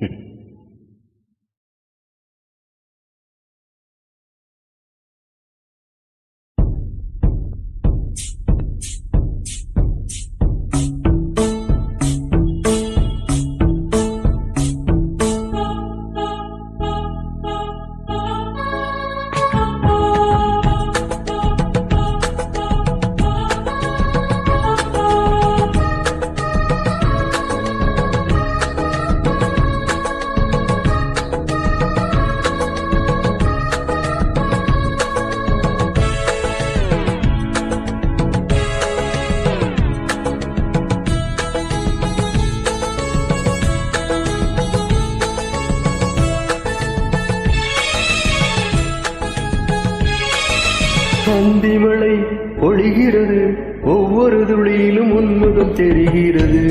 Hmm. அந்தி மழை பொழிகிறது ஒவ்வொரு துளியிலும் உன்முகம் தெரிகிறது.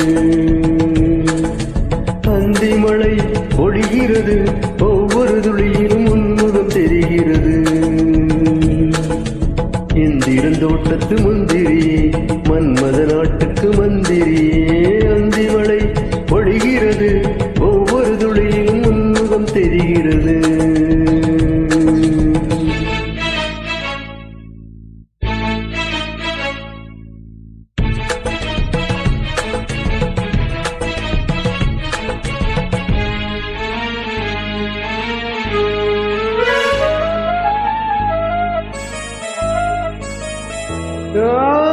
அந்தி மழை பொழிகிறது ஒவ்வொரு துளியிலும் உன்முகம் தெரிகிறது. இந்திரந்தோட்டத்து முந்திரியே மன்மத நாட்டுக்கு மந்திரியே Oh.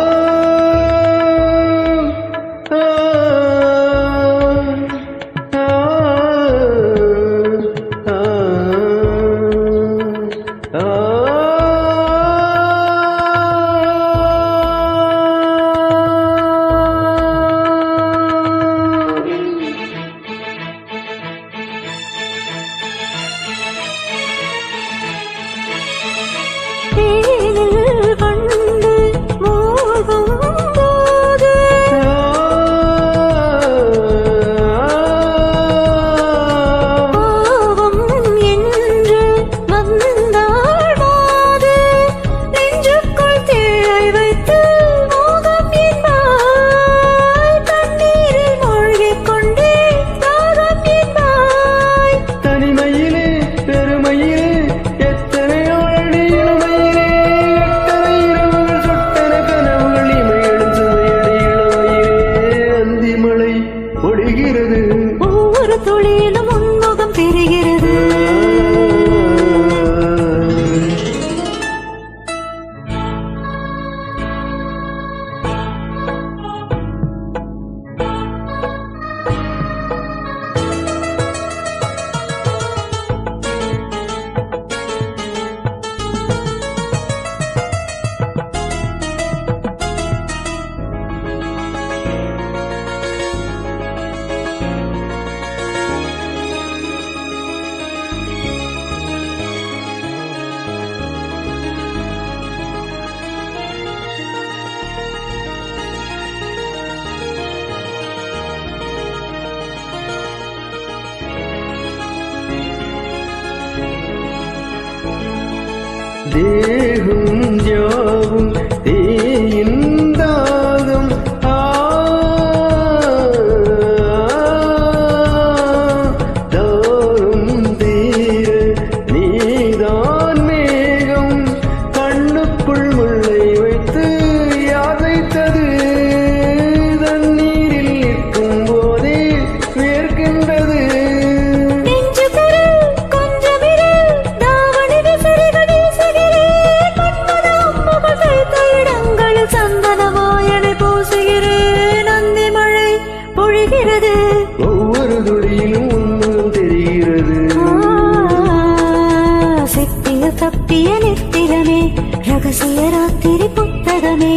பொழிகிறது ஒவ்வொரு துளி ദേഹും ജോവും వసయ రాత్రి పుత్తగమే